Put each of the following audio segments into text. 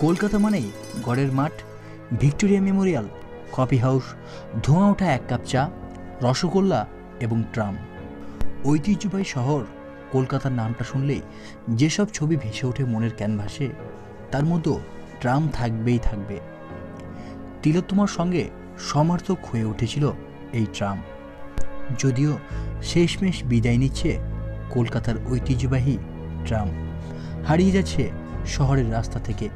কলকাতা মানেই গড়ের মাঠ, ভিক্টোরিয়া মেমোরিয়াল, কফি হাউস ধোঁয়া ওঠা এক কাপ চা, রসগোল্লা এবং ট্রাম। ঐতিহ্যবাহী শহর, কলকাতার নামটা শুনলেই যেসব ছবি ভেসে ওঠে মনের ক্যানভাসে, তার মতো ট্রাম থাকবেই থাকবে। তিলোত্তমার সঙ্গে সমার্থক হয়ে উঠেছিল এই ট্রাম। যদিও শেষমেশ বিদায় নিচ্ছে কলকাতার ঐতিহ্যবাহী ট্রাম। হারিয়ে যাচ্ছে শহরের রাস্তা থেকে।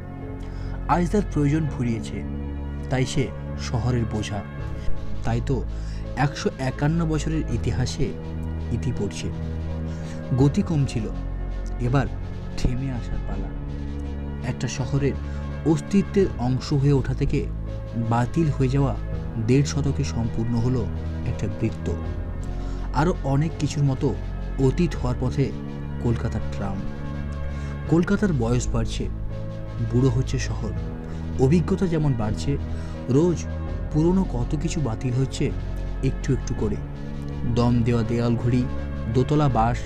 আজ তার প্রয়োজন ফুরিয়েছে। তাই সে শহরের বোঝা। তাই তো একশো একান্ন বছরের ইতিহাসে ইতি পড়ছে। গতি কম ছিল এবার থেমে আসার পালা। একটা শহরের অস্তিত্বের অংশ হয়ে ওঠা থেকে বাতিল হয়ে যাওয়া দেড় শতকে সম্পূর্ণ হলো একটা বৃত্ত। আরও অনেক কিছুর মতো অতীত হওয়ার পথে কলকাতার ট্রাম। কলকাতার বয়স বাড়ছে। বুড়ো হচ্ছে শহর। অভিজ্ঞতা যেমন বাড়ছে, রোজ পুরনো কত কিছু বাতিল হচ্ছে একটু একটু করে। দম দেওয়া দেয়াল ঘড়ি, দোতলা বাস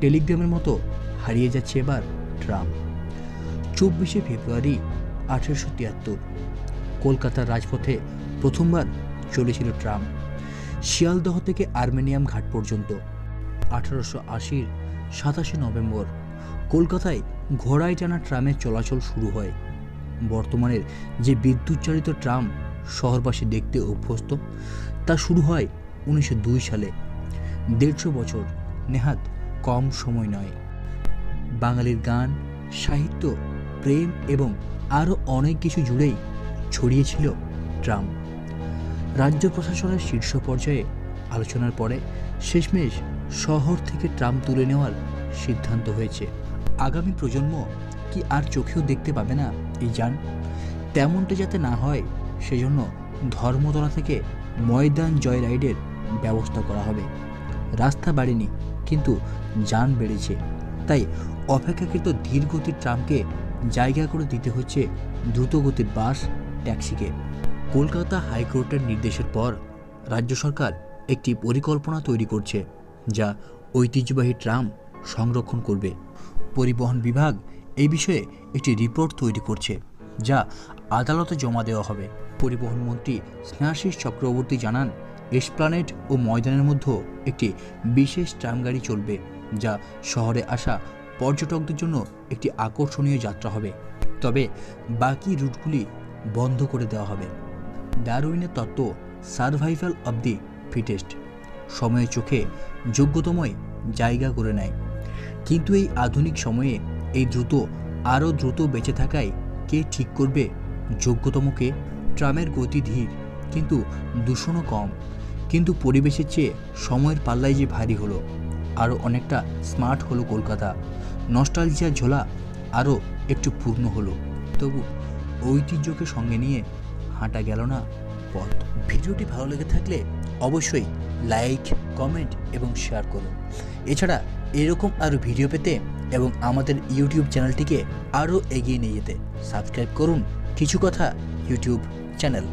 টেলিগ্রামের মতো হারিয়ে যাচ্ছে এবার ট্রাম। চব্বিশে ফেব্রুয়ারি আঠেরোশো তিয়াত্তর, কলকাতার রাজপথে প্রথমবার চলেছিল ট্রাম। শিয়ালদহ থেকে আর্মেনিয়াম ঘাট পর্যন্ত। আঠারোশো আশির সাতাশে নভেম্বর কলকাতায় ঘোড়ায় টানা ট্রামের চলাচল শুরু হয়। বর্তমানের যে বিদ্যুৎ চালিত ট্রাম শহরবাসী দেখতে অভ্যস্ত, তা শুরু হয় উনিশশো দুই সালে। দেড়শো বছর নেহাত কম সময় নয়। বাঙালির গান, সাহিত্য, প্রেম এবং আরও অনেক কিছু জুড়েই ছড়িয়েছিল ট্রাম। রাজ্য প্রশাসনের শীর্ষ পর্যায়ে আলোচনার পরে শেষমেশ শহর থেকে ট্রাম তুলে নেওয়ার সিদ্ধান্ত হয়েছে। আগামী প্রজন্ম কি আর চোখেও দেখতে পাবে না এই যান? তেমনটা যাতে না হয়, সেজন্য ধর্মতলা থেকে ময়দান জয় রাইডের ব্যবস্থা করা হবে। রাস্তা বাড়েনি, কিন্তু যান বেড়েছে। তাই অপেক্ষাকৃত ধীর গতির ট্রামকে জায়গা করে দিতে হচ্ছে দ্রুতগতির বাস, ট্যাক্সিকে। কলকাতা হাইকোর্টের নির্দেশের পর রাজ্য সরকার একটি পরিকল্পনা তৈরি করছে, যা ঐতিহ্যবাহী ট্রাম সংরক্ষণ করবে। পরিবহন বিভাগ এই বিষয়ে একটি রিপোর্ট তৈরি করছে, যা আদালতে জমা দেওয়া হবে। পরিবহন মন্ত্রী স্নেহাশিস চক্রবর্তী জানান, এসপ্লানেট ও ময়দানের মধ্যে একটি বিশেষ ট্রাম গাড়ি চলবে, যা শহরে আসা পর্যটকদের জন্য একটি আকর্ষণীয় যাত্রা হবে। তবে বাকি রুটগুলি বন্ধ করে দেওয়া হবে। ডারউইনের তত্ত্ব, সার্ভাইভাল অব দি ফিটেস্ট, সময়ের চোখে যোগ্যতময় জায়গা করে নেয়। কিন্তু এই আধুনিক সময়ে এই দ্রুত, আরও দ্রুত বেঁচে থাকায় কে ঠিক করবে? যোগ্যতমকে ট্রামের গতি ধীর, কিন্তু দূষণও কম। কিন্তু পরিবেশের চেয়ে সময়ের পাল্লায় যে ভারী হলো, আরও অনেকটা স্মার্ট হলো কলকাতা। নস্টালজিয়ার ঝোলা আরও একটু পূর্ণ হলো। তবু ঐতিহ্যকে সঙ্গে নিয়ে হাঁটা গেল না পথ। ভিডিওটি ভালো লেগে থাকলে অবশ্যই লাইক, কমেন্ট এবং শেয়ার করুন। এছাড়া এরকম আরও ভিডিও পেতে এবং আমাদের ইউটিউব চ্যানেলটিকে আরও এগিয়ে নিয়ে যেতে সাবস্ক্রাইব করুন কিছু কথা ইউটিউব চ্যানেল।